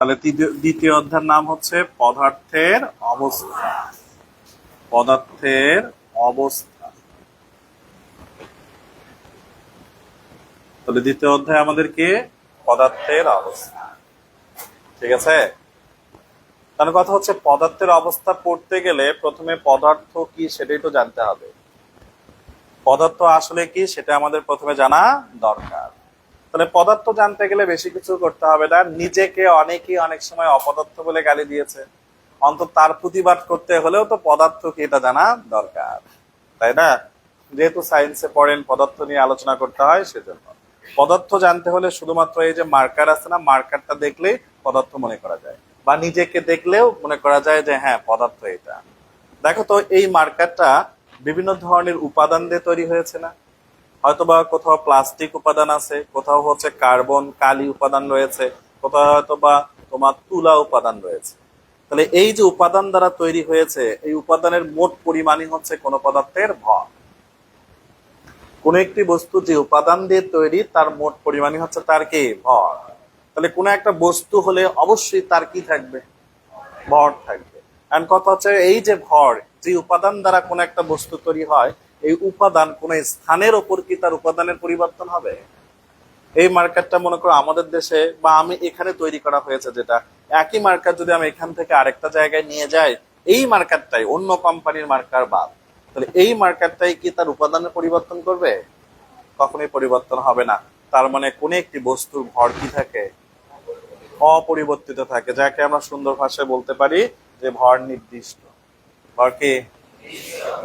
তাহলে দ্বিতীয় অধ্যায়ের নাম হচ্ছে পদার্থের অবস্থা। পদার্থের অবস্থা। তাহলে দ্বিতীয় অধ্যায় আমাদেরকে পদার্থের অবস্থা। ঠিক আছে? তার কথা হচ্ছে পদার্থের অবস্থা পড়তে গেলে প্রথমে পদার্থ কি সেটাই তো জানতে হবে। পদার্থ আসলে কি সেটা আমাদের প্রথমে জানা দরকার। তাহলে পদার্থ জানতে গেলে বেশি কিছু করতে হবে না। নিজেকে অনেকেই অনেক সময় অপদার্থ বলে গালি দিয়েছে। অন্তত তার প্রতিবাদ করতে হলেও তো পদার্থ কি এটা জানা দরকার, তাই না? যেহেতু সায়েন্সে পড়েন, পদার্থ নিয়ে আলোচনা করতে হয়, সেজন্য। পদার্থ জানতে হলে শুধুমাত্র এই যে মার্কার আছে না মার্কারটা দেখলেই পদার্থ মনে করা যায়। বা নিজেকে দেখলেও মনে করা যায় যে হ্যাঁ পদার্থ এটা। দেখো তো, এই মার্কারটা বিভিন্ন ধরনের উপাদান দিয়ে তৈরি হয়েছে না? হয়তোবা কোথাও প্লাস্টিক উপাদান আছে, কোথাও হচ্ছে কার্বন, কালি উপাদান রয়েছে, কোথাও হয়তোবা তোমার তুলা উপাদান রয়েছে। তাহলে এই যে উপাদান দ্বারা তৈরি হয়েছে, এই উপাদানের মোট পরিমাণই হচ্ছে কোন পদার্থের ভর। কোন একটি বস্তু যে উপাদান দিয়ে তৈরি, তার মোট পরিমাণই হচ্ছে তার কি? ভর। তাহলে কোন একটা বস্তু হলে অবশ্যই তার কি থাকবে? ভর থাকবে। এন্ড কথা হচ্ছে এই যে ভর, যে উপাদান দ্বারা কোন একটা বস্তু তৈরি হয় এই উপাদান কোন স্থানের ওপর কি তার উপাদানের পরিবর্তন হবে? এই মার্কেটটা মনে করো আমাদের দেশে বা আমি এখানে তৈরি করা হয়েছে যেটা, একই মার্কেট যদি আমি এখান থেকে আরেকটা জায়গায় নিয়ে যাই, এই মার্কেটটাই অন্য কোম্পানির মার্কার বাদ। তাহলে এই মার্কেটটাই কি তার উপাদানের পরিবর্তন করবে? কখনোই পরিবর্তন হবে না। তার মানে কোন একটি বস্তুর ভর কি থাকে? অপরিবর্তিত থাকে, যাকে আমরা সুন্দর ভাষায় বলতে পারি যে ভর নির্দিষ্ট। ভর কি?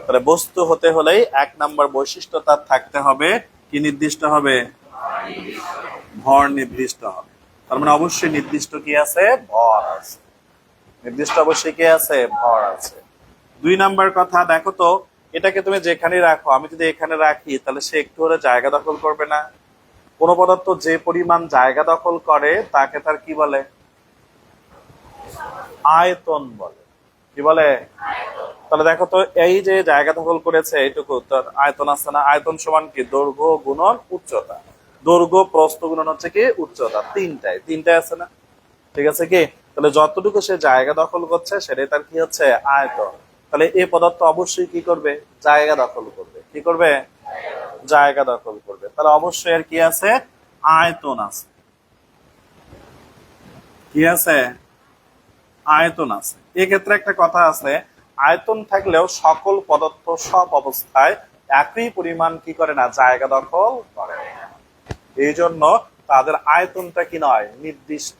তাহলে বস্তু হতে হলেই এক নাম্বার বৈশিষ্ট্য তার থাকতে হবে। কি নির্দিষ্ট হবে? ভর নির্দিষ্ট হবে। তার মানে অবশ্যই নির্দিষ্ট কি আছে? ভর আছে। নির্দিষ্ট অবশ্যই কি আছে? ভর আছে। দুই নাম্বার কথা, দেখো তো, এটাকে তুমি যেখানে রাখো, আমি যদি এখানে রাখি, তাহলে সে একটু হলে জায়গা দখল করবে না। কোন পদার্থ যে পরিমাণ জায়গা দখল করে, তাকে তার কি বলে? আয়তন বলে। কি বলে? তাহলে দেখো তো, এই যে জায়গা দখল করেছে এইটুকু তার আয়তন আছে না? আয়তন সমান কি? দৈর্ঘ্য গুণন উচ্চতা। দৈর্ঘ্য প্রস্থ গুণন হচ্ছে কি? উচ্চতা। তিনটাই তিনটাই আছে না? ঠিক আছে কি? তাহলে যতটুকু সে জায়গা দখল করছে, সেটাই তার কি হচ্ছে? আয়তন। তাহলে এই পদার্থ অবশ্যই কি করবে? জায়গা দখল করবে। কি করবে? জায়গা দখল করবে। তাহলে অবশ্যই আর কি আছে? আয়তন আছে। কি আছে? আয়তন আছে। এক্ষেত্রে একটা কথা আছে, আয়তন থাকলেও সকল পদার্থ সব অবস্থায় একই পরিমাণ কি করে না, জায়গা দখল করে। এই জন্য তাদের আয়তনটা কি নয়, নির্দিষ্ট।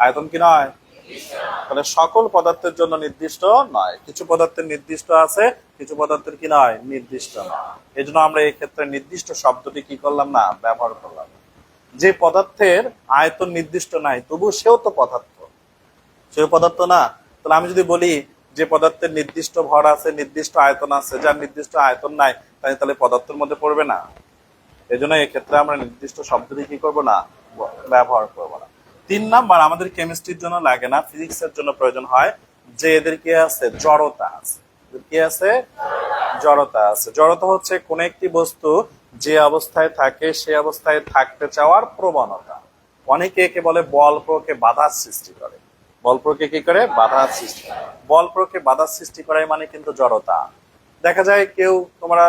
আয়তন কি নয়? তাহলে সকল পদার্থের জন্য নির্দিষ্ট নয়। কিছু পদার্থের নির্দিষ্ট আছে, কিছু পদার্থের কি নয়, নির্দিষ্ট নয়। এই জন্য আমরা এই ক্ষেত্রে নির্দিষ্ট শব্দটি কি করলাম না, ব্যবহার করলাম। যে পদার্থের আয়তন নির্দিষ্ট নাই তবু সেও তো পদার্থ। সেও পদার্থ না তাহলে আমি যদি বলি যে পদার্থের নির্দিষ্ট ভর আছে, নির্দিষ্ট আয়তন আছে, যার নির্দিষ্ট আয়তন নাই তাই তাহলে পদার্থের মধ্যে পড়বে না। এই জন্য এক্ষেত্রে আমরা নির্দিষ্ট শব্দটি কি করব না? ব্যবহার করব না। তিন নাম্বার, আমাদের কেমিস্ট্রির জন্য লাগে না ফিজিক্স এর জন্য প্রয়োজন হয় যে এদের কি আছে? জড়তা আছে। কি আছে? জড়তা আছে। জড়তা হচ্ছে কোন একটি বস্তু যে অবস্থায় থাকে, সে অবস্থায় থাকতে চাওয়ার প্রবণতা। অনেকে একে বলে বল প্রয়োগে বাধার সৃষ্টি করে। বল প্রয়োগে কি করে? বাধার সৃষ্টি বল প্রয়োগে বাধার সৃষ্টি করাই মানে কিন্তু জড়তা। দেখা যায় কেউ তোমরা,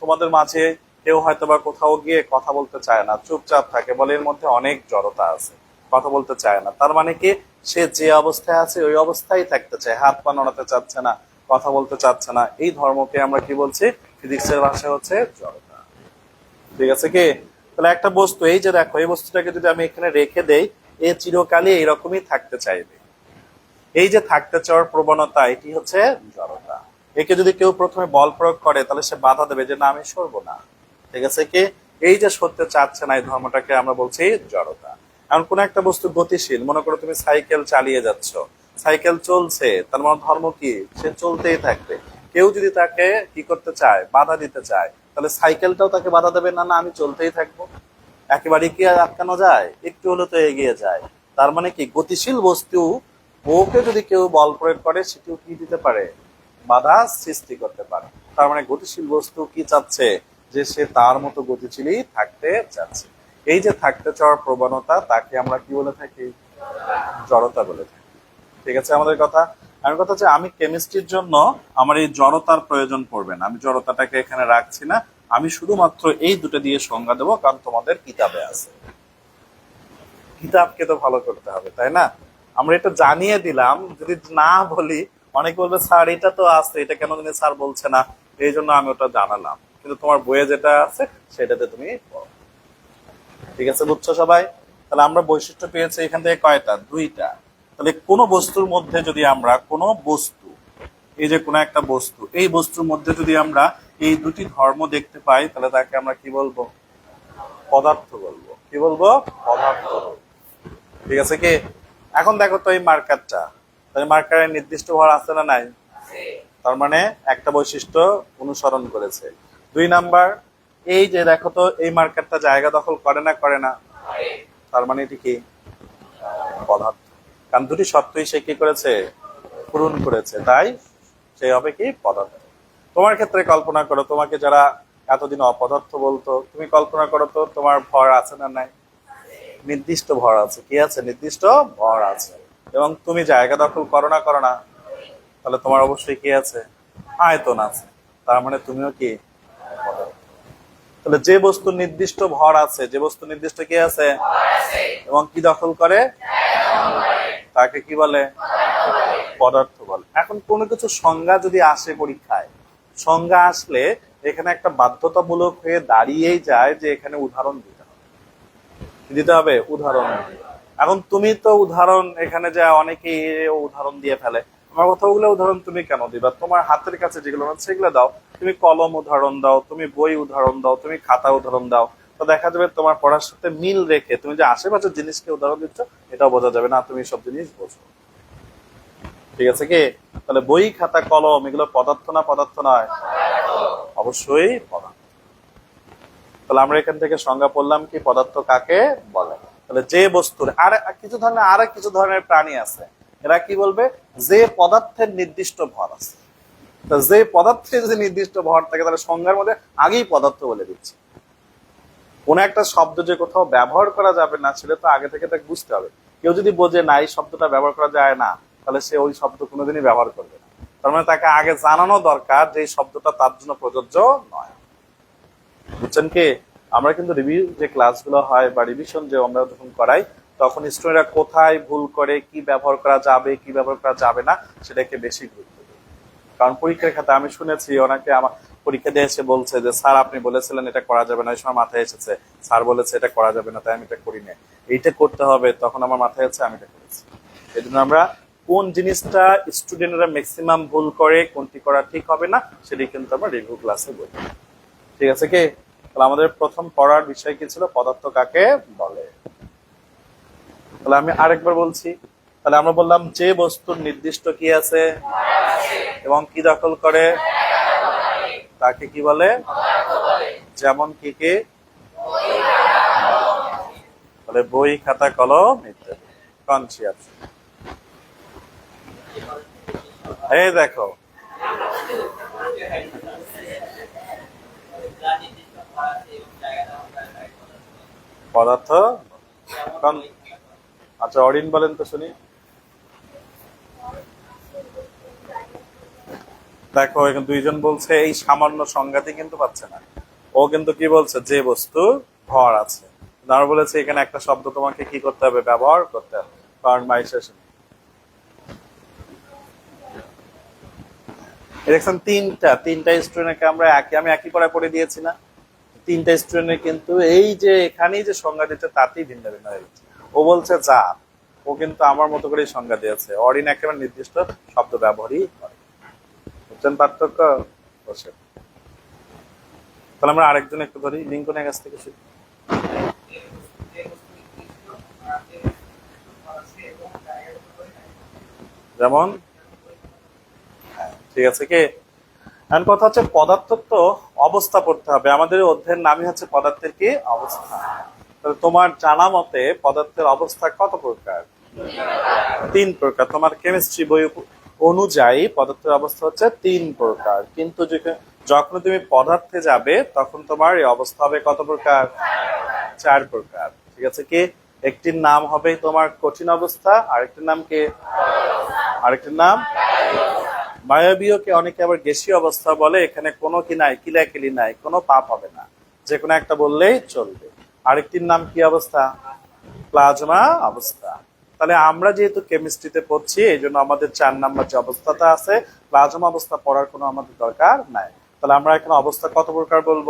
তোমাদের মাঝে কেউ হয়তো বা কোথাও গিয়ে কথা বলতে চায় না, চুপচাপ থাকে, বলে এর মধ্যে অনেক জড়তা আছে, কথা বলতে চায় না। তার মানে কি? সে যে অবস্থায় আছে, ওই অবস্থায় থাকতে চায়, হাত পা নড়াতে চাচ্ছে না, কথা বলতে চাচ্ছে না। এই ধর্মকে আমরা কি বলছি? ফিজিক্সের ভাষায় হচ্ছে জড়তা। ঠিক আছে কি? তাহলে একটা বস্তু, এই যে দেখো, এই বস্তুটাকে যদি আমি এখানে রেখে দেই, এ চিরকালই এইরকমই থাকতে চাইবে। এই যে থাকতে চাওয়ার প্রবণতা, এটি হচ্ছে জড়তা। একে যদি কেউ প্রথমে বল প্রয়োগ করে, তাহলে সে বাধা দেবে যে, না, আমি সরবো না। ঠিক আছে? কি এই যে সরতে চাচ্ছে না, এই ধর্মটাকে আমরা বলছি জড়তা। এমন কোন একটা বস্তু গতিশীল, মনে করো তুমি সাইকেল চালিয়ে যাচ্ছ, সাইকেল চলছে, তার মানে ধর্ম কি? সে চলতেই থাকবে। কেউ যদি তাকে কি করতে চায়, বাধা দিতে চায়, তাহলে সাইকেলটাও তাকে বাধা দেবে, না না, আমি চলতেই থাকব। একেবারে কি আটকানো যায়? একটু হলে তো এগিয়ে যায়। তার মানে কি? গতিশীল বস্তু ওকে যদি কেউ বল প্রয়োগ করে, সেটিও কি দিতে পারে? বাধা সৃষ্টি করতে পারে। তার মানে গতিশীল বস্তু কি চাচ্ছে? যে সে তার মতো গতিশীলই থাকতে চাচ্ছে। এই যে থাকতে চাওয়ার প্রবণতা, তাকে আমরা কি বলে থাকি? জড়তা বলে থাকি। ঠিক আছে আমাদের কথা? আমার কথা হচ্ছে, আমি কেমিস্ট্রির জন্য আমার এই জড়তার প্রয়োজন পড়বে না। আমি জড়তাটাকে এখানে রাখছি না। আমি শুধুমাত্র এই দুটো দিয়ে সংজ্ঞা দেবো, কারণ তোমাদের কিতাবে আছে। কিতাবকে তো ভালো করতে হবে, তাই না? আমরা এটা জানিয়ে দিলাম, যদি না বলি, অনেকে বলবে, স্যার, এটা তো আছে, এটা কেন জানি স্যার বলছে না। এই জন্য আমি ওটা জানালাম। কিন্তু তোমার বইয়ে যেটা আছে, সেটাতে তুমি ঠিক আছে, বুঝছ সবাই? তাহলে আমরা বৈশিষ্ট্য পেয়েছি এখান থেকে কয়টা? দুইটা। তাহলে কোন বস্তুর মধ্যে যদি আমরা কোন বস্তু, এই যে কোনো একটা বস্তু, এই বস্তুর মধ্যে যদি আমরা এই দুটি ধর্ম দেখতে পাই, তাহলে তাকে আমরা কি বলব? পদার্থ বলব। কি বলব? পদার্থ। ঠিক আছে কি? এখন দেখো তো এই মার্কারটা। তাহলে মার্কারের নির্দিষ্ট ভর আছে না নাই? তার মানে একটা বৈশিষ্ট্য অনুসরণ করেছে। দুই নাম্বার, এই যে দেখো তো, এই মার্কারটা জায়গা দখল করে না করে না। তার মানে এটি কি? পদার্থ। কারণ দুটি সত্যই সে কি করেছে? পূরণ করেছে। তাই সে হবে কি? পদার্থ। তোমার ক্ষেত্রে কল্পনা করো, তোমাকে যারা এতদিন অপদার্থ বলতো, তুমি কল্পনা করো তো তোমার ভর আছে না নাই? নির্দিষ্ট ভর আছে। কি আছে? নির্দিষ্ট ভর আছে। এবং তুমি জায়গা দখল করো না করো না, তাহলে তোমার অবশ্যই কি আছে? আয়তন আছে। তার মানে তুমিও কি? তাহলে যে বস্তু নির্দিষ্ট ভর আছে, যে বস্তু নির্দিষ্ট কি আছে? এবং কি দখল করে? তাকে কি বলে? পদার্থ বলে। এখন কোনো কিছু সংজ্ঞা যদি আসে পরীক্ষায়, সংজ্ঞা আসলে এখানে একটা বাধ্যতামূলক হয়ে দাঁড়িয়েই যায় যে এখানে উদাহরণ কি দিতে হবে উদাহরণ। এখন তুমি তো উদাহরণ এখানে যা অনেকেই উদাহরণ দিয়ে ফেলে। আমার কথাগুলো উদাহরণ তুমি কেন দিবা? তোমার হাতের কাছে যেগুলো আছে, সেগুলো দাও। তুমি কলম উদাহরণ দাও, তুমি বই উদাহরণ দাও, তুমি খাতা উদাহরণ দাও। তো দেখা যাবে তোমার পড়ার সাথে মিল রেখে তুমি যে আশেপাশের জিনিসকে উদাহরণ দিচ্ছ, এটাও বোঝা যাবে, না, তুমি সব জিনিস বোঝো। ঠিক আছে কি? তাহলে বই, খাতা, কলম, এগুলো পদার্থ না পদার্থ নয়? অবশ্যই তাহলে আমরা এখান থেকে সংজ্ঞা পড়লাম কি পদার্থ কাকে বলে। তাহলে যে বস্তুর আর কিছু ধরনের আর কিছু ধরনের প্রাণী আছে, এরা কি বলবে? যে পদার্থের নির্দিষ্ট ভর আছে। যে পদার্থে যদি নির্দিষ্ট ভর থাকে, তাহলে সংজ্ঞার মধ্যে আগেই পদার্থ বলে দিচ্ছে। কোন একটা শব্দ যে কোথাও ব্যবহার করা যাবে না, সেটা তো আগে থেকে তাকে বুঝতে হবে। কেউ যদি বোঝে না, এই শব্দটা ব্যবহার করা যায় না, তাহলে সে ওই শব্দ কোনোদিনই ব্যবহার করবে না। তার মানে তাকে আগে জানানো দরকার যে এই শব্দটা তার জন্য প্রযোজ্য নয়। বুঝছেন কি আমরা কিন্তু রিভিউ যে ক্লাসগুলো হয় বা রিভিশন যে আমরা যখন করাই, তখন স্টুডেন্টরা কোথায় ভুল করে, কি ব্যবহার করা যাবে, কি ব্যবহার করা যাবে না, সেটাকে বেশি গুরুত্ব কারণ পরীক্ষার খাতে আমি শুনেছি ওনাকে আমার পরীক্ষা দিয়ে এসে বলছে যে, স্যার, আপনি বলেছিলেন এটা করা যাবে না, এই সময় মাথায় এসেছে। স্যার বলেছে এটা করা যাবে না, তাই আমি এটা করি না এইটা করতে হবে, তখন আমার মাথায় আছে, আমি এটা করেছি। এই জন্য আমরা কোন জিনিসটা স্টুডেন্টরা ম্যাক্সিমাম ভুল করে, কোনটি করা ঠিক হবে না সেটি কিন্তু আমরা রিভিউ ক্লাসে বলি। ঠিক আছে কি? তাহলে আমাদের প্রথম পড়ার বিষয় কি ছিল? পদার্থ কাকে বলে? তাহলে আমি আরেকবার বলছি, তাহলে আমরা বললাম যে বস্তুর নির্দিষ্ট কি আছে এবং কি দখল করে তাকে কি বলে? যেমন কি কি? বলে বই, খাতা, কলম ইত্যাদি। কনসিয়াস এই দেখো। পদার্থ। কন- আচ্ছা অরিন বলেন তো শুনি। দেখো, এখানে দুইজন বলছে, এই সামান্য সংজ্ঞাতে কিন্তু পাচ্ছে না। ও কিন্তু কি বলছে? যে বস্তু ভর আছে। আমরা বলেছে, এখানে একটা শব্দ তোমাকে কি করতে হবে? ব্যবহার করতে হবে। কারণ মাইসেশন দেখছেন, তিনটা তিনটা স্টুডেন্টকে আমরা একই আমি একই পড়ায় পড়ে দিয়েছি না? তিনটা স্টুডেন্টের কিন্তু এই যে এখানেই যে সংজ্ঞা দিচ্ছে তাতেই ভিন্ন ভিন্ন হয়ে গেছে ও বলছে যা। ও কিন্তু আমার মতো করেই সংজ্ঞা দিয়েছে। অরিন একেবারে নির্দিষ্ট শব্দ ব্যবহারই করে। বুঝছেন পার্থক্য? বসে। তাহলে আমরা আরেকজন একটু ধরি লিঙ্কনের কাছ থেকে শিখি যেমন হ্যাঁ, ঠিক আছে কি? এখন কথা হচ্ছে পদার্থ তো অবস্থা পড়তে হবে। আমাদের অধ্যায়ের নামই হচ্ছে পদার্থের কি অবস্থা। তোমার জানা মতে পদার্থের অবস্থা কত প্রকার? তিন প্রকার। তোমার কেমিস্ট্রি বই অনুযায়ী পদার্থের অবস্থা হচ্ছে তিন প্রকার। কিন্তু যখন তুমি পদার্থে যাবে, তখন তোমার এই অবস্থা হবে কত প্রকার? চার প্রকার। ঠিক আছে কি? একটির নাম হবে তোমার কঠিন অবস্থা, আরেকটির নাম কি? আরেকটির নাম বায়বীয়কে অনেকে আবার গ্যাসীয় অবস্থা বলে, এখানে কোনো কি নাই, কিলাকিলি নাই, কোনো পাপ হবে না। যে কোনো একটা বললেই চলবে। আরেকটির নাম কি অবস্থা? প্লাজমা অবস্থা। তাহলে আমরা যেহেতু কেমিস্ট্রিতে পড়ছি এই জন্য আমাদের চার নাম্বার যে অবস্থাটা আছে, প্লাজমা অবস্থা পড়ার কোনো আমাদের দরকার নাই। তাহলে আমরা এখানে অবস্থা কত প্রকার বলব?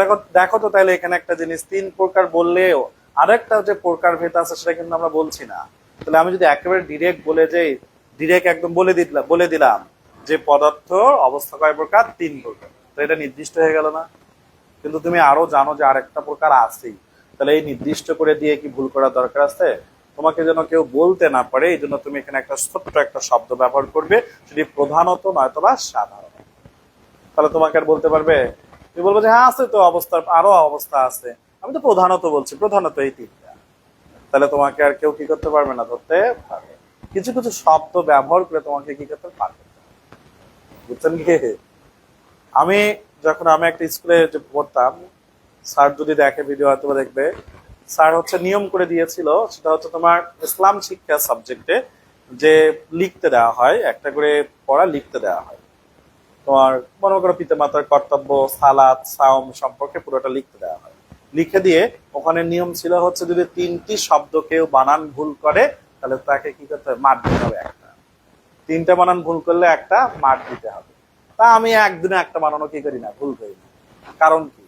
দেখো দেখো তো তাহলে এখানে একটা জিনিস, তিন প্রকার বললেও আরেকটা যে প্রকার ভেদ আছে সেটা কিন্তু আমরা বলছি না। তাহলে আমি যদি একেবারে ডিরেক্ট বলে যাই ডিরেক্ট একদম বলে দিলাম বলে দিলাম যে পদার্থ অবস্থা কয় প্রকার? তিন প্রকার। তো এটা নির্দিষ্ট হয়ে গেল না? কিন্তু তুমি আরও জানো যে আরেকটা প্রকার আছেই। তাহলে এই নির্দিষ্ট করে দিয়ে কি ভুল করার দরকার আছে? তোমাকে যেন কেউ বলতে না পারে এই জন্য তুমি এখানে একটা ছোট্ট একটা শব্দ ব্যবহার করবে, সেটি প্রধানত নয়তোবা সাধারণ। তাহলে তোমাকে আর বলতে পারবে? তুমি বলব যে হ্যাঁ আছে তো অবস্থা, আরও অবস্থা আছে। আমি তো প্রধানত বলছি, প্রধানত এই তিনটা। তাহলে তোমাকে আর কেউ কি করতে পারবে না, ধরতে পারবে কিছু কিছু শব্দ ব্যবহার করে তোমাকে কি করতে পারবে বুঝছেন কি? আমি যখন আমি একটা স্কুলে পড়তাম, স্যার যদি দেখে ভিডিও হয়তো দেখবে। স্যার হচ্ছে নিয়ম করে দিয়েছিল, সেটা হচ্ছে তোমার ইসলাম শিক্ষা সাবজেক্টে যে লিখতে দেওয়া হয়, একটা করে পড়া লিখতে দেওয়া হয়। তোমার মনে করো পিতা মাতার কর্তব্য সালাদ সাওম সম্পর্কে পুরোটা লিখতে দেওয়া হয়। লিখে দিয়ে ওখানে নিয়ম ছিল হচ্ছে যদি তিনটি শব্দ কেউ বানান ভুল করে তাহলে তাকে কি করতে হবে? মার দিতে হবে একটা। তিনটা বানান ভুল করলে একটা মাঠ দিতে হবে। তা আমি একদিনে একটা বানানো কি করি না? ভুল করি না। কারণ কি?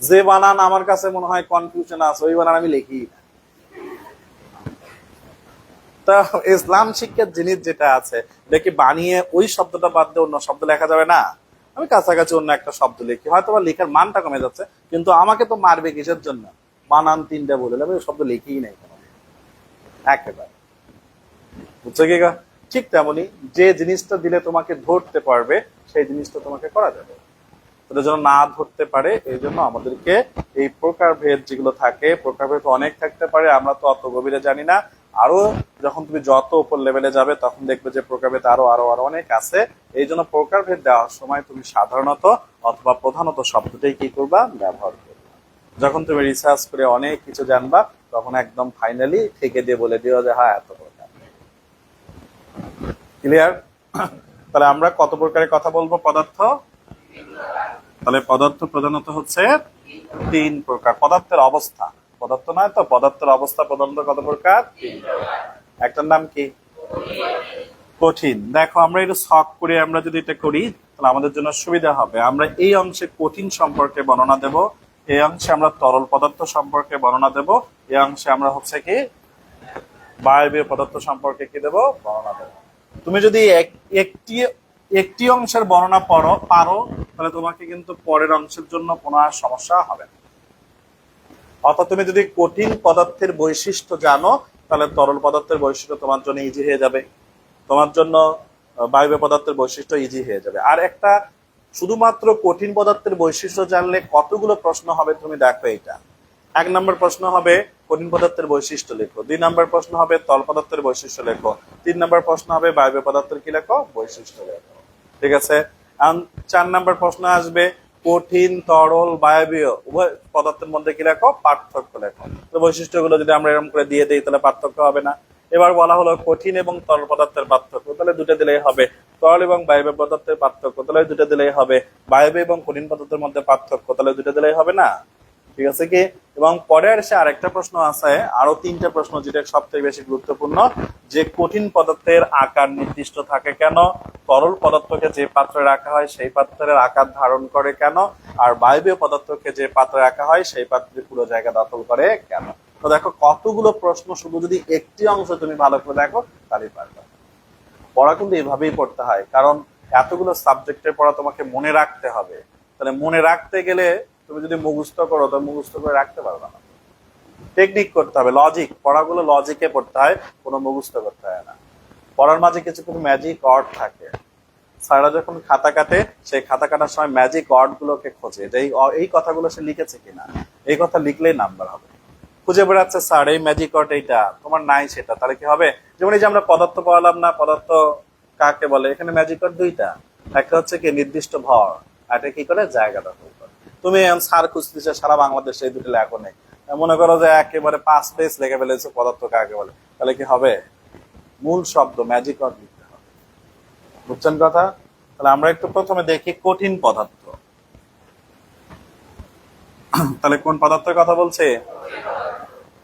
যে বানান আমার কাছে মনে হয় কনফিউশন আছে, ওই বানান আমি লিখি না। তা ইসলাম শিক্ষার জিনিস যেটা আছে, দেখি বানিয়ে ওই শব্দটা বাদ দিয়ে অন্য শব্দ লেখা যাবে না। আমি কাছাকাছি অন্য একটা শব্দ লিখি। হয়তো বা লেখার মানটা কমে যাচ্ছে, কিন্তু আমাকে তো মারবে কিসের জন্য? বানান তিনটা বলে আমি ওই শব্দ লিখেই নাই একেবারে। বুঝছ কি ঠিক তেমনি যে জিনিসটা দিলে তোমাকে ধরতে পারবে, সেই জিনিসটা তোমাকে করা যাবে। ওটা যেন না ধরতে পারে, এই জন্য আমাদেরকে এই প্রকারভেদ যেগুলো থাকে, প্রকারভেদ অনেক থাকতে পারে, আমরা তো অত গভীরে জানি না। আরও যখন তুমি যত উপর লেভেলে যাবে, তখন দেখবে যে প্রকারভেদ আরও আরও আরও অনেক আছে। এই জন্য প্রকারভেদ দেওয়ার সময় তুমি সাধারণত অথবা প্রধানত শব্দটাই কি করবা? ব্যবহার করবে। যখন তুমি রিসার্চ করে অনেক কিছু জানবা তখন একদম ফাইনালি থেকে দিয়ে বলে দিও যে হ্যাঁ এত প্রকার ক্লিয়ার তাহলে আমরা কত প্রকারের কথা বলব পদার্থ? তাহলে পদার্থ প্রধানত হচ্ছে তিন প্রকার। পদার্থের অবস্থা। পদার্থ নয় তো? পদার্থের অবস্থা প্রধানত কত প্রকার। একটার নাম কি? কঠিন। দেখো, আমরা এটা শখ করে আমরা যদি এটা করি, তাহলে আমাদের জন্য সুবিধা হবে। আমরা এই অংশে কঠিন সম্পর্কে বর্ণনা দেব, এই অংশে আমরা তরল পদার্থ সম্পর্কে বর্ণনা দেব এই অংশে আমরা হচ্ছে কি? বায়বীয় পদার্থ সম্পর্কে কি দেব? বর্ণনা দেব। তুমি যদি একটি একটি অংশের বর্ণনা পড়ো, পারো, তাহলে তোমাকে কিন্তু পরের অংশের জন্য কোনো আর সমস্যা হবে না। অর্থাৎ তুমি যদি কঠিন পদার্থের বৈশিষ্ট্য জানো, তাহলে তরল পদার্থের বৈশিষ্ট্য তোমার জন্য ইজি হয়ে যাবে। তোমার জন্য বায়বীয় পদার্থের বৈশিষ্ট্য ইজি হয়ে যাবে। আর একটা শুধুমাত্র কঠিন পদার্থের বৈশিষ্ট্য জানলে কতগুলো প্রশ্ন হবে, তুমি দেখো এটা এক নম্বর প্রশ্ন হবে কঠিন পদার্থের বৈশিষ্ট্য লেখো। দুই নম্বর প্রশ্ন হবে তল পদার্থের বৈশিষ্ট্য লেখো। তিন নম্বর প্রশ্ন হবে বায়বীয় পদার্থের কি লেখো? বৈশিষ্ট্য লেখো। ঠিক আছে? চার নম্বর প্রশ্ন আসবে, কঠিন, তরল, বায়বীয়, উভয় পদার্থের মধ্যে কি লেখো? পার্থক্য লেখো। তো বৈশিষ্ট্যগুলো যদি আমরা এরকম করে দিয়ে দিই, তাহলে পার্থক্য হবে না। এবার বলা হলো কঠিন এবং তরল পদার্থের পার্থক্য। তাহলে দুটো দিলেই হবে তরল এবং বায়বীয় পদার্থের পার্থক্য। তাহলে দুটো দিলেই হবে বায়বীয় এবং কঠিন পদার্থের মধ্যে পার্থক্য। তাহলে দুটো দিলেই হবে না? ঠিক আছে কি? এবং পরে এসে আরেকটা প্রশ্ন আছে, আরও তিনটা প্রশ্ন যেটা সব থেকে বেশি গুরুত্বপূর্ণ, যে কঠিন পদার্থের আকার নির্দিষ্ট থাকে কেন? তরল পদার্থকে যে পাত্রে রাখা হয় সেই পাত্রের আকার ধারণ করে কেন? আর বায়বীয় পদার্থকে যে পাত্রে রাখা হয় সেই পাত্রে পুরো জায়গা দখল করে কেন? তো দেখো, কতগুলো প্রশ্ন শুধু যদি একটি অংশ তুমি ভালো করে দেখো, তাহলেই পারবে। পড়া কিন্তু এভাবেই পড়তে হয়, কারণ এতগুলো সাবজেক্টের পড়া তোমাকে মনে রাখতে হবে। তাহলে মনে রাখতে গেলে তুমি যদি মুখস্থ করো, তো মুখস্থ করে রাখতে পারবে না। টেকনিক করতে হবে লজিক পড়াগুলো লজিকে পড়তে হয়, কোনো মুখস্থ করতে হয় না। পড়ার মাঝে কিছু কিছু ম্যাজিক অর্ড থাকে। স্যাররা যখন খাতা কাটে, সেই খাতা কাটার সময় ম্যাজিক অর্ড গুলোকে খোঁজে। যে এই কথাগুলো সে লিখেছে কিনা? এই কথা লিখলেই নাম্বার হবে। খুঁজে বেড়াচ্ছে, স্যার, এই ম্যাজিক অর্ড এইটা, তোমার নাই সেটা, তাহলে কি হবে? যেমন এই যে আমরা পদার্থ পাওয়ালাম না, পদার্থ কাকে বলে? এখানে ম্যাজিক ওয়ার্ড দুইটা। একটা হচ্ছে কি, নির্দিষ্ট ভর, আর এটা কি করে? জায়গা দখল তুমি সার খুঁজতেছে, সারা বাংলাদেশে এই দুটো লেখো নেই। মনে করো যে একেবারে পাঁচ পেজ লেগে ফেলেছে, পদার্থ কাকে বলে? তাহলে কি হবে? মূল শব্দ ম্যাজিক ওয়ার্ড লিখতে হবে। বুঝছেন কথা? তাহলে আমরা একটু প্রথমে দেখি কঠিন পদার্থ। তাহলে কোন পদার্থের কথা বলছে?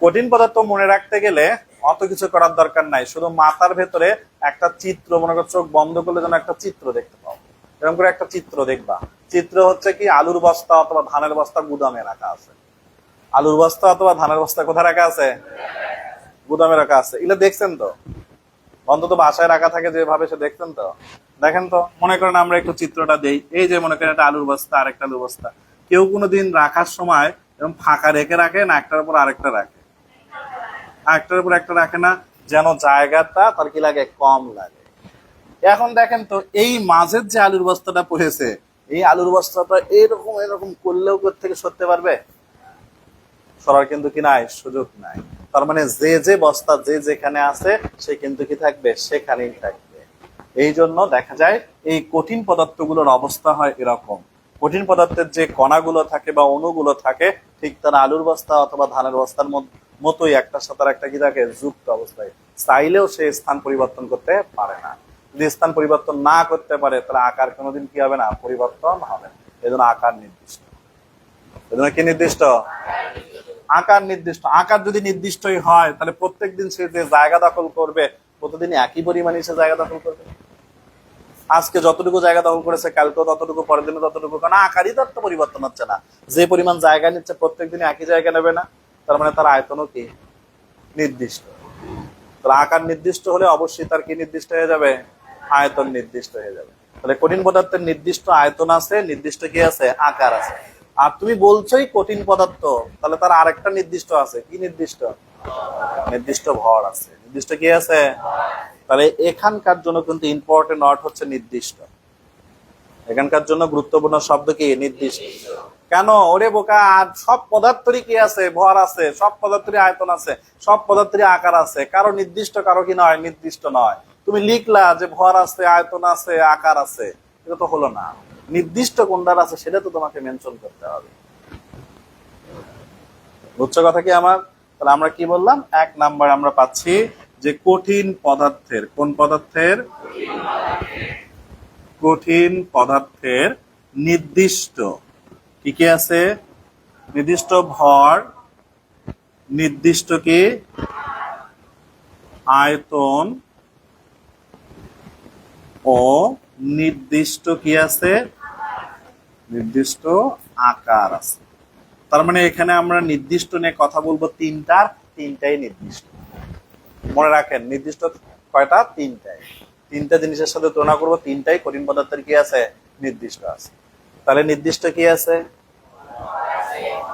কঠিন পদার্থ মনে রাখতে গেলে অত কিছু করার দরকার নাই। শুধু মাথার ভেতরে একটা চিত্র, মনে করো চোখ বন্ধ করলে যেন একটা চিত্র দেখতে পাও। এরকম করে একটা চিত্র দেখবা। চিত্র হচ্ছে কি, আলুর বস্তা অথবা ধানের বস্তা গুদামে রাখা আছে। আলুর বস্তা অথবা ধানের বস্তা কোথায় রাখা আছে? গুদামে রাখা আছে। এগুলো দেখছেন তো? অন্তত বাসায় রাখা থাকে যেভাবে সে দেখছেন তো? দেখেন তো? মনে করেন আমরা একটু চিত্রটা দেই। এই যে মনে করেন একটা আলুর বস্তা, আরেকটা আলুর বস্তা। কেউ কোনো দিন রাখার সময় এরকম ফাঁকা রেখে রাখে না, একটার উপর আরেকটা রাখে। একটার উপর একটা রাখে না, যেন জায়গাটা তার কি লাগে? কম লাগে। এখন দেখেন তো, এই মাঝের যে আলুর বস্তাটা পড়েছে এই আলুর বস্তাটা এরকম এরকম করলেও থেকে সরতে পারবে? সরার কিন্তু কি নাই? সুযোগ নাই। তার মানে যে যে বস্তা যে যেখানে আছে, সে কিন্তু কি থাকবে? সেখানেই থাকবে। এই জন্য দেখা যায় এই কঠিন পদার্থগুলোর অবস্থা হয় এরকম। কঠিন পদার্থের যে কণাগুলো থাকে বা অণুগুলো থাকে, ঠিক তার আলুর বস্তা অথবা ধানের বস্তার মতোই একটা সাথে একটা কি থাকে? যুক্ত অবস্থায়। চাইলেও সে স্থান পরিবর্তন করতে পারে না। যদি স্থান পরিবর্তন না করতে পারে, তাহলে আকার কোনোদিন কি হবে না? পরিবর্তন হবে। এজন্য আকার নির্দিষ্ট। এজন্য কি নির্দিষ্ট? আকার নির্দিষ্ট। আকার যদি নির্দিষ্টই হয়, তাহলে প্রত্যেকদিন সে যে জায়গা দখল করবে, প্রতিদিন একই পরিমাণে সে জায়গা দখল করবে। আজকে যতটুকু জায়গা দখল করেছে, কালকেও ততটুকু পরের দিনে ততটুকু, কারণ আকারই তার তো পরিবর্তন হচ্ছে না। যে পরিমাণ জায়গা নিচ্ছে প্রত্যেক প্রত্যেকদিন একই জায়গা নেবে না। তার মানে তার আয়তনও কি? নির্দিষ্ট। তাহলে আকার নির্দিষ্ট হলে অবশ্যই তার কি নির্দিষ্ট হয়ে যাবে? আয়তন নির্দিষ্ট হয়ে যাবে। তাহলে কঠিন পদার্থের নির্দিষ্ট আয়তন আছে, নির্দিষ্ট কি আছে? আকার আছে। আর তুমি বলছোই কঠিন পদার্থ, তাহলে তার আরেকটা নির্দিষ্ট আছে। কি নির্দিষ্ট? নির্দিষ্ট ভর আছে। নির্দিষ্ট কি আছে? তাহলে এখানকার জন্য কিন্তু ইম্পর্টেন্ট ওয়ার্ড হচ্ছে নির্দিষ্ট। এখানকার জন্য গুরুত্বপূর্ণ শব্দ কি? নির্দিষ্ট। কেন? ওরে বোকা, আর সব পদার্থেরই কি আছে? ভর আছে, সব পদার্থেরই আয়তন আছে, সব পদার্থেরই আকার আছে। কারও নির্দিষ্ট, কারও কি নয়, নির্দিষ্ট নয়। তুমি লিখলা যে ভর আছে, আয়তন আছে, আকার আছে, এটা তো হলো না। নির্দিষ্ট কোনটার আছে, সেটা তো তোমাকে মেনশন করতে হবে। বুঝছ কথা কি আমার? তাহলে আমরা কি বললাম? এক নাম্বার আমরা পাচ্ছি যে কঠিন পদার্থের, কোন পদার্থের? কঠিন পদার্থের নির্দিষ্ট। কি কি আছে? নির্দিষ্ট ভর, নির্দিষ্ট কি? আয়তন ও নির্দিষ্ট কি আছে? নির্দিষ্ট আকার আছে। তার মানে এখানে আমরা নির্দিষ্ট নিয়ে কথা বলব তিনটার তিনটাই নির্দিষ্ট। মনে রাখেন নির্দিষ্ট কয়টা? তিনটাই। তিনটা জিনিসের সাথে তুলনা করব তিনটাই কঠিন পদার্থের কি আছে? নির্দিষ্ট আছে। তাহলে নির্দিষ্ট কি আছে?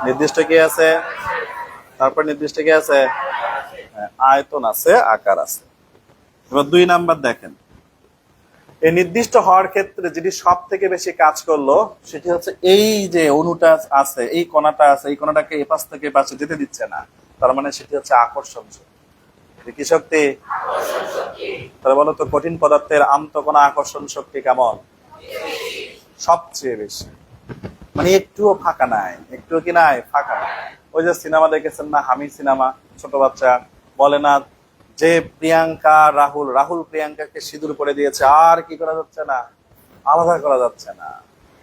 নির্দিষ্ট কি আছে? তারপর নির্দিষ্ট কি আছে? হ্যাঁ, আয়তন আছে আকার আছে। এবার দুই নাম্বার দেখেন। এই নির্দিষ্ট হওয়ার ক্ষেত্রে যেটি সব থেকে বেশি কাজ করল, সেটি হচ্ছে এই যে অণুটা আছে, এই কণাটা আছে, এই কণাটাকে এপাশ থেকে এপাশে যেতে দিচ্ছে না। তার মানে সেটি হচ্ছে আকর্ষণ শক্তি কি শক্তি? তাহলে বলো তো, কঠিন পদার্থের আন্তকণা আকর্ষণ শক্তি কেমন? সবচেয়ে বেশি। মানে একটুও ফাঁকা নাই, একটুও কি নাই? ফাঁকা ওই যে সিনেমা দেখেছেন না হামি সিনেমা, ছোট বাচ্চা, বলে না যে প্রিয়াঙ্কা, রাহুল রাহুল প্রিয়াঙ্কাকে সিঁদুর করে দিয়েছে, আর কি করা যাচ্ছে না? আলাদা করা যাচ্ছে না।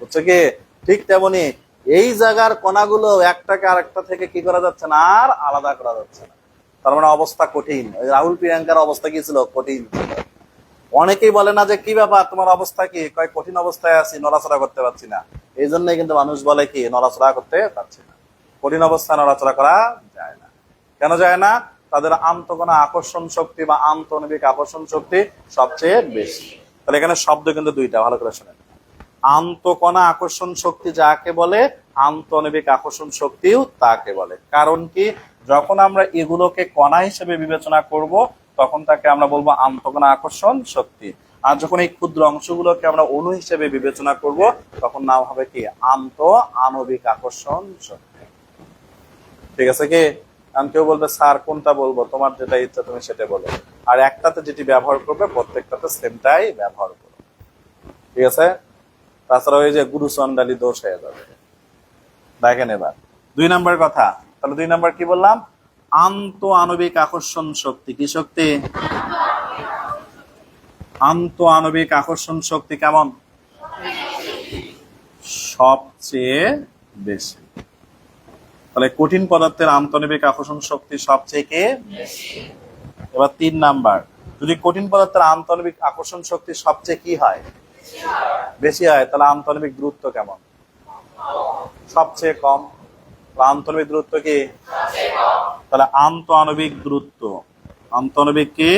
বুঝছ কি? ঠিক তেমনি এই জায়গার কণাগুলো একটাকে আরেকটা থেকে কি করা যাচ্ছে না? আর আলাদা করা যাচ্ছে না। তার মানে অবস্থা কঠিন। রাহুল প্রিয়াঙ্কার অবস্থা কি ছিল? কঠিন অনেকেই বলে না যে, কি ব্যাপার? তোমার অবস্থা কি? কয়, কঠিন অবস্থায় আছি, নড়াচড়া করতে পারছি না। এই জন্যই কিন্তু মানুষ বলে কি, নড়াচড়া করতে পারছি না। কঠিন অবস্থায় নড়াচড়া করা যায় না। কেন যায় না? তাদের আন্তকোনা আকর্ষণ শক্তি বা আন্তনবিক আকর্ষণ শক্তি সবচেয়ে বেশি। তাহলে এখানে শব্দ কিন্তু দুইটা, ভালো করে শোনেন। আন্তকণা আকর্ষণ শক্তি যাকে বলে, আন্তনবিক আকর্ষণ শক্তিও তাকে বলে। কারণ কি? যখন আমরা এগুলোকে কণা হিসেবে বিবেচনা করব, তখন তাকে আমরা বলব আন্তকণা আকর্ষণ শক্তি। আর যখন এই ক্ষুদ্র অংশগুলোকে আমরা অণু হিসেবে বিবেচনা করব, তখন নাম হবে কি? আন্ত আণবিক আকর্ষণ শক্তি। ঠিক আছে কি? কারণ কেউ বলবে, স্যার, কোনটা বলব? তোমার যেটা ইচ্ছা তুমি সেটা বলো। আর একটাতে যেটি ব্যবহার করবে, প্রত্যেকটাতে সেমটাই ব্যবহার করো ঠিক আছে? তাছাড়া ওই যে গুরু চন্ডালি দোষ হয়ে যাবে। দেখেন এবার। দুই নাম্বার কথা। তাহলে দুই নাম্বার কি বললাম? আন্ত আণবিক আকর্ষণ শক্তি। কি শক্তি? আন্ত আণবিক আকর্ষণ শক্তি কেমন? সবচেয়ে বেশি। তাহলে কঠিন পদার্থের আন্তঃনবিক আকর্ষণ শক্তি সবচেয়ে এবার তিন নাম্বার। যদি কঠিন পদার্থের আন্তঃনবিক আকর্ষণ শক্তি সবচেয়ে কি হয়? বেশি হয়, তাহলে আন্তঃনবিক দূরত্ব কেমন? সবচেয়ে কম। আন্তঃনবিক দূরত্ব কি? তাহলে আন্ত আণবিক দূরত্ব। আন্তনবিক কি?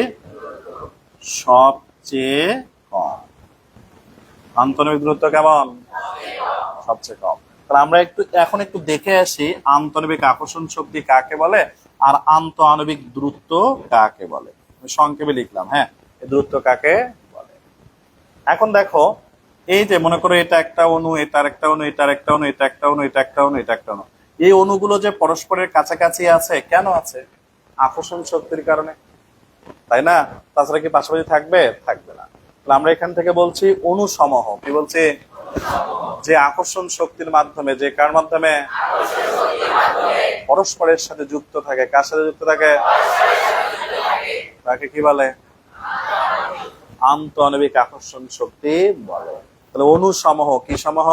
সবচেয়ে কম। আন্তনবিক দূরত্ব কেমন? সবচেয়ে কম। তাহলে আমরা একটু, এখন একটু দেখে আসি আন্তনবিক আকর্ষণ শক্তি কাকে বলে আর আন্ত আণবিক দূরত্ব কাকে বলে। সংক্ষেপে লিখলাম হ্যাঁ? দূরত্ব কাকে বলে? এখন দেখো, এই যে মনে করো এটা একটা অণু এটার একটা অণু এটার একটা অণু, এটা একটা অণু, এটা একটা অণু, এটা একটা অণু। এই অণুগুলো যে পরস্পরের কাছাকাছি আছে, কেন আছে? আকর্ষণ শক্তির কারণে। তাই না? তাছাড়া কি পাশাপাশি থাকবে? থাকবে না। আমরা এখান থেকে বলছি অনুসমূহ কি বলছি? যে আকর্ষণ শক্তির মাধ্যমে, যে কার মাধ্যমে? পরস্পরের সাথে যুক্ত থাকে। কার সাথে যুক্ত থাকে? তাকে কি বলে? আন্তঃনবিক আকর্ষণ শক্তি বলে। তাহলে অনুসমূহ, কি সমূহ?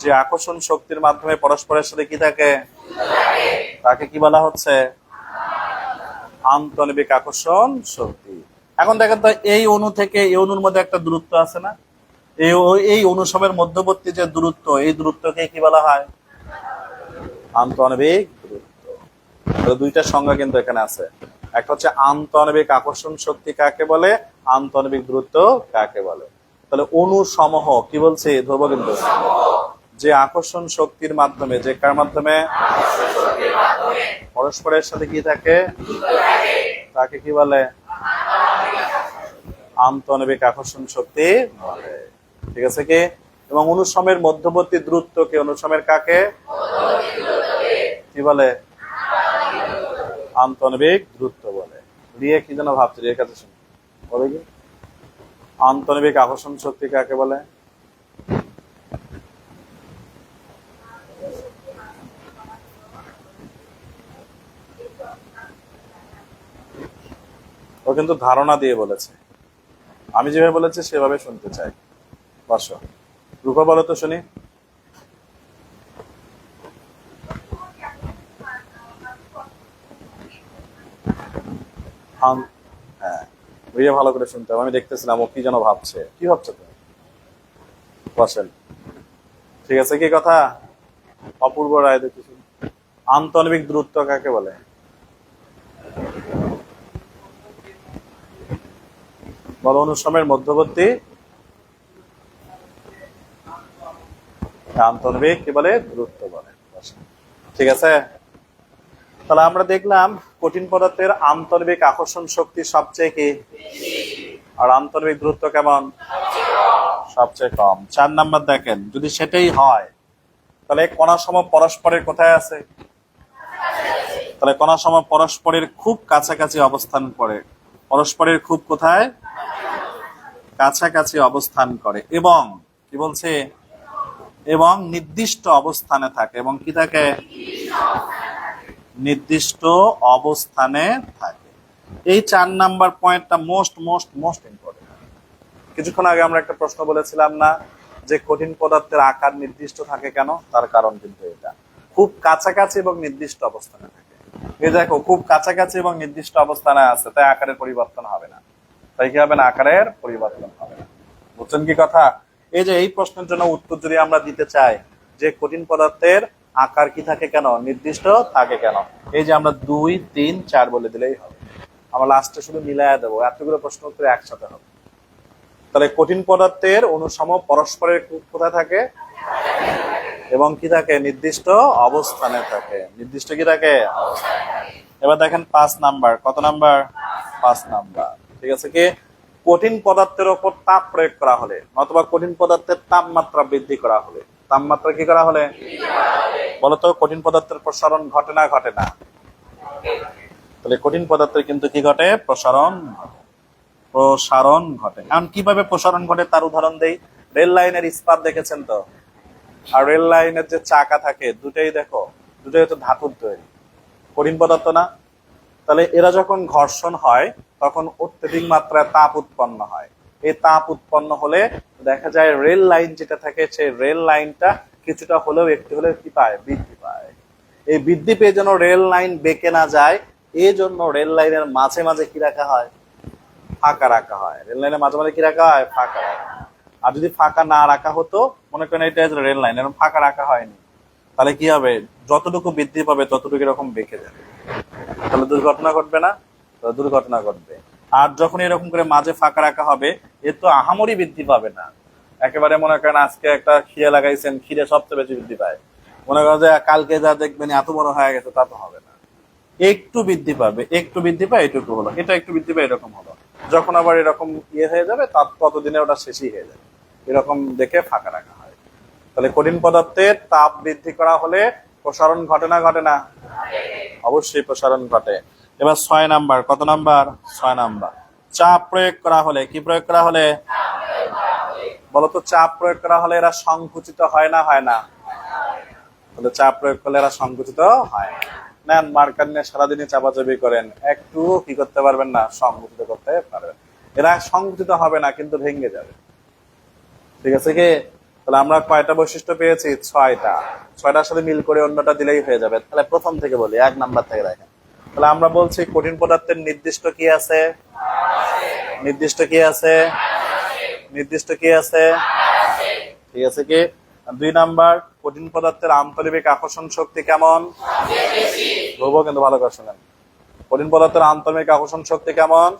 যে আকর্ষণ শক্তির মাধ্যমে পরস্পরের সাথে কি থাকে? তাকে কি বলা হচ্ছে? আন্তঃনবিক আকর্ষণ শক্তি। এখন দেখেন তো এই অণু থেকে, এই অণুর মধ্যে একটা দূরত্ব আছে না? এই এই অনুসমের মধ্যবর্তী যে দূরত্ব, এই দূরত্বকে কি বলা হয়? আন্তঃনবিক দূরত্ব। দুইটা সংজ্ঞা কিন্তু এখানে আছে। একটা হচ্ছে আন্তঃনবিক আকর্ষণ শক্তি কাকে বলে? আন্তঃনবিক দূরত্ব কাকে বলে? তাহলে অণু সমূহ কি বলছে? ধরবো কিন্তু। যে আকর্ষণ শক্তির মাধ্যমে, যে কার মাধ্যমে? পরস্পরের সাথে কি থাকে? তাকে কি বলে? আন্তঃনবিক আকর্ষণ শক্তি বলে। ঠিক আছে কি? এবং অনুসমের মধ্যবর্তী দূরত্বকে অনুসমের কাকে? কি বলে? আন্তনবিক দূরত্ব বলে। দিয়ে কি যেন ভাবছি? এর কাছে শুনি। বলে কি? আন্তঃনবিক আকর্ষণ শক্তি কাকে বলে? ও কিন্তু ধারণা দিয়ে বলেছে। আমি যেভাবে বলেছি, সেভাবে শুনতে চাই। বসো রূপা, বলো তো শুনি। হ্যাঁ বুঝে ভালো করে শুনতে হবে। আমি দেখতেছিলাম, ও কি যেন ভাবছে। কি ভাবছ তুমি বসেন। ঠিক আছে, কি কথা? অপূর্ব রায় দেখি শুনি। আন্তঃনবিক দূরত্ব কাকে বলে? বল, অনুশ্রমের মধ্যবর্তী আন্তর্বিক কি বলে, দূরত্ব বলে। ঠিক আছে? তাহলে আমরা দেখলাম কঠিন পদার্থের আন্তর্বিক আকর্ষণ শক্তি সবচেয়ে কি? আর আন্তর্বিক দূরত্ব কেমন? সবচেয়ে কম। চার নাম্বার দেখেন, যদি সেটাই হয়, তাহলে কণা সম পরস্পরের কোথায় আছে? তাহলে কণা সম পরস্পরের খুব কাছাকাছি অবস্থান করে। পরস্পরের খুব কোথায়? কাছাকাছি অবস্থান করে। এবং কি বলছে? এবং নির্দিষ্ট অবস্থানে থাকে। এবং কি থাকে? নির্দিষ্ট অবস্থানে থাকে। এই চার নাম্বার পয়েন্টটা মোস্ট মোস্ট মোস্ট ইম্পর্টেন্ট কিছুক্ষণ আগে আমরা একটা প্রশ্ন বলেছিলাম না যে কঠিন পদার্থের আকার নির্দিষ্ট থাকে কেন? তার কারণ কিন্তু এটা। খুব কাছাকাছি এবং নির্দিষ্ট অবস্থানে থাকে। এই দেখো, খুব কাছাকাছি এবং নির্দিষ্ট অবস্থানে আছে, তাই আকারের পরিবর্তন হবে না। তাই কি হবে না? আকারের পরিবর্তন হবে না। বুঝছেন কি কথা? এই যে এই প্রশ্নের জন্য উত্তর যদি আমরা দিতে চাই, যে কঠিন পদার্থের আকার কি থাকে কেন, নির্দিষ্ট থাকে কেন? এই যে আমরা দুই, তিন, চার বলে দিলেই হবে। আমরা লাস্টে শুধু মিলাইয়া দেবো, এতগুলো প্রশ্ন উত্তর একসাথে হবে। তাহলে কঠিন পদার্থের অনুসম পরস্পরের কোথায় থাকে? এবং কি থাকে? নির্দিষ্ট অবস্থানে থাকে। নির্দিষ্ট কি থাকে? এবার দেখেন পাঁচ নাম্বার। কত নাম্বার? পাঁচ নাম্বার। ঠিক আছে কি? কঠিন পদার্থের ওপর তাপ প্রয়োগ করা হলে অথবা কঠিন পদার্থের তাপমাত্রা বৃদ্ধি করা হলে। তাপমাত্রা কি করা হলে? বলতো, কঠিন পদার্থের প্রসারণ ঘটে না ঘটে না। তাহলে কঠিন পদার্থের কিন্তু কি ঘটে? প্রসারণ প্রসারণ ঘটে। এখন কীভাবে প্রসারণ ঘটে তার উদাহরণ দেই। রেল লাইনের ইস্পাত দেখেছেন তো? আর রেল লাইনের যে চাকা থাকে, দুটাই দেখো, দুটোই হচ্ছে ধাতুর তৈরি। কঠিন পদার্থ না? তাহলে এরা যখন ঘর্ষণ হয়, তখন অত্যধিক মাত্রায় তাপ উৎপন্ন হয়। এই তাপ উৎপন্ন হলে দেখা যায় রেল লাইন যেটা থাকে, সেই রেল লাইনটা কিছুটা হলেও একটু হলেও কি পায়? বৃদ্ধি পায়। এই বৃদ্ধি পেয়ে যেন রেল লাইন বেঁকে না যায় এই জন্য রেল লাইনের মাঝে মাঝে কি রাখা হয়? ফাঁকা রাখা হয়। রেল লাইনের মাঝে মাঝে কি রাখা হয়? ফাঁকা আর যদি ফাঁকা না রাখা হতো, মনে করেন এটা রেল লাইন, এরকম ফাঁকা রাখা হয়নি। তাহলে কি হবে? যতটুকু বৃদ্ধি পাবে ততটুকু এরকম বেঁকে যাবে। তাহলে দুর্ঘটনা ঘটবে না? দুর্ঘটনা ঘটবে। আর যখন এরকম করে মাঝে ফাঁকা রাখা হবে এর তো আহামরি বৃদ্ধি পাবে না। একেবারে মনে করেন আজকে একটা খিরে লাগাইছেন খিরে সবচেয়ে বেশি বৃদ্ধি পায়। মনে করেন যে কালকে যা দেখবেন, এত বড় হয়ে গেছে, তা তো হবে না। একটু বৃদ্ধি পাবে, একটু বৃদ্ধি পায়, এটুকু হলো। এটা একটু বৃদ্ধি পায়, এরকম হলো। যখন আবার এরকম ইয়ে হয়ে যাবে তার ততদিনে ওটা শেষই হয়ে যাবে। এরকম দেখে ফাঁকা রাখা তাহলে কঠিন পদার্থের তাপ বৃদ্ধি করা হলে প্রসারণ ঘটে না ঘটে না? অবশ্যই প্রসারণ ঘটে। এবার ছয় নাম্বার, কত নাম্বার? ছয় নাম্বার। চাপ প্রয়োগ করা হলে, কি প্রয়োগ করা হলে? বলতো চাপ প্রয়োগ করা হলে এরা সংকুচিত হয় না হয় না? তাহলে চাপ প্রয়োগ করলে এরা সংকুচিত হয় নেন, মার্কার নিয়ে সারাদিনই চাপাচাপি করেন। একটু কি করতে পারবেন না? সংকুচিত করতে পারবেন। এরা সংকুচিত হবে না, কিন্তু ভেঙে যাবে। ঠিক আছে কি? তাহলে আমরা কয়টা বৈশিষ্ট্য পেয়েছি? ছয়টা। ছয়টার সাথে মিল করে অন্যটা দিলেই হয়ে যাবে। তাহলে প্রথম থেকে বলি, এক নাম্বার থেকে দেখেন। তাহলে আমরা বলছি কঠিন পদার্থের নির্দিষ্ট কি আছে? নির্দিষ্ট কি আছে? নির্দিষ্ট কি আছে? ঠিক আছে কি? দুই নাম্বার, কঠিন পদার্থের আন্তরিক আকর্ষণ শক্তি কেমন? কিন্তু ভালো করে শোনেন। কঠিন পদার্থের আন্তরিক আকর্ষণ শক্তি কেমন?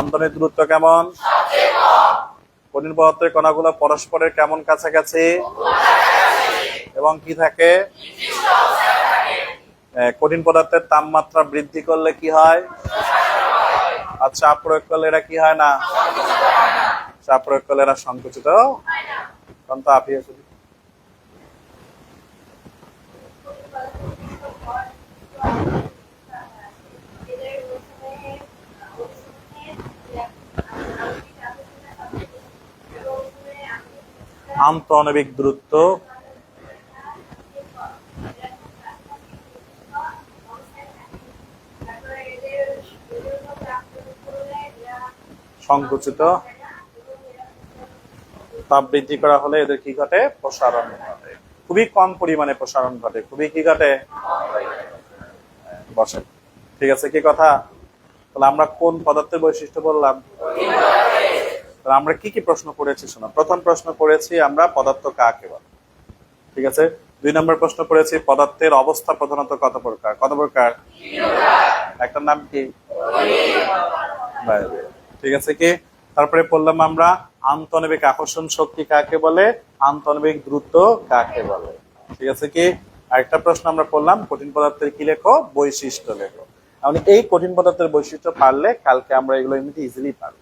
আন্তরিক দূরত্ব কেমন? কঠিন পদার্থের কণাগুলো পরস্পরের কেমন কাছাকাছি? এবং কি থাকে? কঠিন পদার্থের তাপমাত্রা বৃদ্ধি করলে কি হয়? আর চাপ প্রয়োগ করলে এরা কি হয় না? চাপ প্রয়োগ করলে এরা সংকুচিত কারণ তো আপনি শুধু? আন্তঃনবিক দূরত্ব। সংকুচিত। তাপ বৃদ্ধি করা হলে এদের কি ঘটে? প্রসারণ ঘটে। খুবই কম পরিমাণে প্রসারণ ঘটে। খুবই কি ঘটে? বসে। ঠিক আছে, কি কথা? তাহলে আমরা কোন পদার্থের বৈশিষ্ট্য বললাম? আমরা কি কি প্রশ্ন করেছি শোনো। প্রথম প্রশ্ন করেছি আমরা পদার্থ কাকে বলে? ঠিক আছে? দুই নম্বর প্রশ্ন করেছি পদার্থের অবস্থা প্রধানত কত প্রকার? কত প্রকার? একটার নাম কি? ঠিক আছে কি? তারপরে বললাম আমরা আন্তনবিক আকর্ষণ শক্তি কাকে বলে? আন্তনবিক দ্রুত কাকে বলে? ঠিক আছে কি? আরেকটা প্রশ্ন আমরা করলাম কঠিন পদার্থের কি লেখো? বৈশিষ্ট্য লেখো। আমি এই কঠিন পদার্থের বৈশিষ্ট্য পারলে কালকে আমরা এগুলো এমনিতে ইজিলি পারব।